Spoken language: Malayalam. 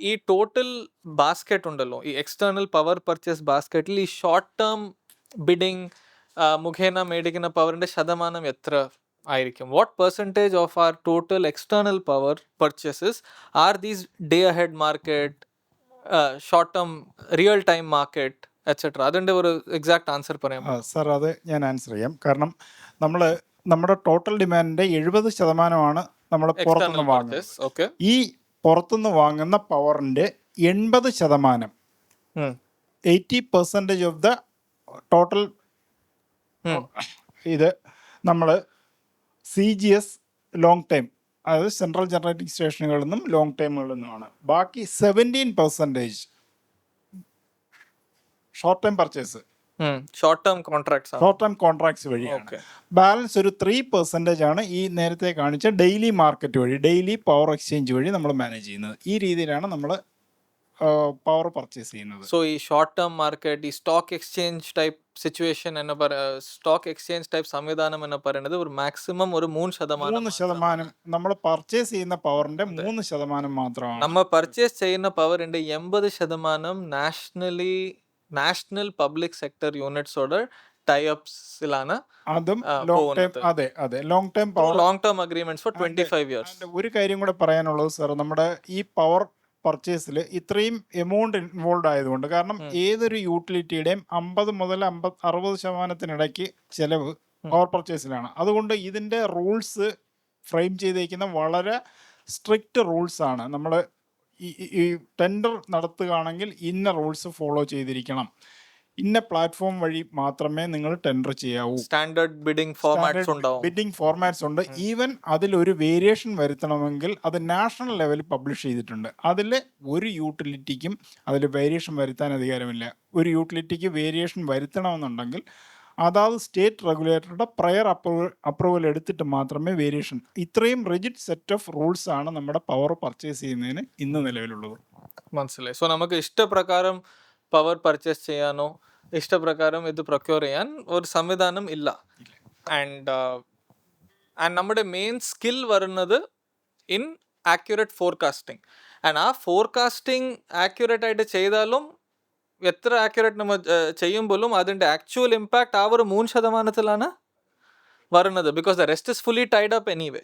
ഈ ടോട്ടൽ ബാസ്ക്കറ്റ് ഉണ്ടല്ലോ ഈ എക്സ്റ്റേണൽ പവർ പർച്ചേസ് ബാസ്ക്കറ്റിൽ ഈ ഷോർട്ട് ടേം ബിഡിങ് മുഖേന മേടിക്കുന്ന പവറിന്റെ ശതമാനം എത്ര ആയിരിക്കും? What percentage of our total external power purchases are these day ahead market short term real time market etcetera അതിന്റെ ഒരു എക്സാക്ട് ആൻസർ പറയാം സാർ അത് ഞാൻ ആൻസർ ചെയ്യാം. കാരണം നമ്മൾ നമ്മുടെ ടോട്ടൽ ഡിമാൻഡിന്റെ എഴുപത് ശതമാനമാണ് നമ്മൾ പുറത്തുനിന്ന് വാങ്ങുന്നത്. ഈ പുറത്തുനിന്ന് വാങ്ങുന്ന പവറിന്റെ എൺപത് ശതമാനം. Eighty percentage of the total ഇത് നമ്മൾ C G S long time. അതായത് സെൻട്രൽ ജനറേറ്റിംഗ് സ്റ്റേഷനുകളിൽ നിന്നും ലോങ് ടൈമുകളിൽ നിന്നുമാണ്. ബാക്കി seventeen percentage short time purchase. Short term contracts വഴി ഷോർട്ട് ടൈം കോൺട്രാക്ട്സ് വഴിയാണ്. ഓക്കെ ബാലൻസ് ഒരു ത്രീ പെർസെന്റേജ് ആണ് ഈ നേരത്തെ കാണിച്ച ഡെയിലി മാർക്കറ്റ് വഴി ഡെയിലി പവർ എക്സ്ചേഞ്ച് വഴി നമ്മൾ മാനേജ് ചെയ്യുന്നത്. ഈ രീതിയിലാണ് നമ്മൾ പവർ പർച്ചേസ് ചെയ്യുന്നത്. സോ ഈ ഷോർട്ട് ടേം മാർക്കറ്റ് ഈ സ്റ്റോക്ക് എക്സ്ചേഞ്ച് ടൈപ്പ് സിറ്റുവേഷൻ എന്ന് പറ സ്റ്റോക്ക് എക്സ്ചേഞ്ച് ടൈപ്പ് സംവിധാനം എന്ന് പറയുന്നത് ഒരു മാക്സിമം ഒരു മൂന്ന് ശതമാനം മൂന്ന് ശതമാനം. നമ്മൾ പർച്ചേസ് ചെയ്യുന്ന പവറിന്റെ മൂന്ന് ശതമാനം മാത്രമാണ്. നമ്മൾ പർച്ചേസ് ചെയ്യുന്ന പവറിന്റെ എൺപത് ശതമാനം നാഷണലി നാഷണൽ പബ്ലിക് സെക്ടർ യൂണിറ്റ്സോട് ടൈപ്സിലാണ് അതും ലോങ് ടൈം അതെ അതെ. Long time power long term agreements for twenty five years ഒരു കാര്യം കൂടെ പറയാനുള്ളത് സാർ നമ്മുടെ ഈ പവർ പർച്ചേസിൽ ഇത്രയും എമൗണ്ട് ഇൻവോൾവ് ആയതുകൊണ്ട് കാരണം ഏതൊരു യൂട്ടിലിറ്റിയുടെയും അമ്പത് മുതൽ അമ്പത് അറുപത് ശതമാനത്തിനിടയ്ക്ക് ചെലവ് പവർ പർച്ചേസിലാണ് അതുകൊണ്ട് ഇതിന്റെ റൂൾസ് ഫ്രെയിം ചെയ്തേക്കുന്ന വളരെ സ്ട്രിക്റ്റ് റൂൾസ് ആണ്. നമ്മൾ ഈ ടെൻഡർ നടത്തുകയാണെങ്കിൽ ഇന്ന റൂൾസ് ഫോളോ ചെയ്തിരിക്കണം. ഇന്ന പ്ലാറ്റ്ഫോം വഴി മാത്രമേ നിങ്ങൾ ടെൻഡർ ചെയ്യാവൂ. സ്റ്റാൻഡേർഡ് ബിഡിംഗ് ഫോർമാറ്റ്സ് ഉണ്ടാവും. ബിഡിംഗ് ഫോർമാറ്റ്സ് ഉണ്ട്. ഈവൻ അതിൽ ഒരു വേരിയേഷൻ വരുത്തണമെങ്കിൽ അത് നാഷണൽ ലെവലിൽ പബ്ലിഷ് ചെയ്തിട്ടുണ്ട്. അതിൽ ഒരു യൂട്ടിലിറ്റിക്കും അതിൽ വേരിയേഷൻ വരുത്താൻ അധികാരമില്ല. ഒരു യൂട്ടിലിറ്റിക്ക് വേരിയേഷൻ വരുത്തണമെന്നുണ്ടെങ്കിൽ അതാത് സ്റ്റേറ്റ് റെഗുലേറ്ററുടെ പ്രയർ അപ്രൂവൽ അപ്രൂവൽ എടുത്തിട്ട് മാത്രമേ വേരിയേഷൻ ഇത്രയും റിജിഡ് സെറ്റ് ഓഫ് റൂൾസ് ആണ് നമ്മുടെ പവർ പർച്ചേസ് ചെയ്യുന്നതിന് ഇന്ന് നിലവിലുള്ളത്. മനസ്സിലായി. സോ നമുക്ക് ഇഷ്ടപ്രകാരം പവർ പർച്ചേസ് ചെയ്യാനോ ഇഷ്ടപ്രകാരം ഇത് പ്രൊക്യൂർ ചെയ്യാൻ ഒരു സംവിധാനം ഇല്ല. ആൻഡ് ആൻഡ് നമ്മുടെ മെയിൻ സ്കിൽ വരുന്നത് ഇൻ ആക്യുറേറ്റ് ഫോർകാസ്റ്റിംഗ് ആൻഡ് ആ ഫോർകാസ്റ്റിംഗ് ആക്യുറേറ്റ് ആയിട്ട് ചെയ്താലും എത്ര ആക്യുറേറ്റ് നമ്മൾ ചെയ്യുമ്പോഴും അതിന്റെ ആക്ച്വൽ ഇമ്പാക്റ്റ് ആ ഒരു മൂന്ന് ശതമാനത്തിലാണ് വരുന്നത്. Because the rest is fully tied up anyway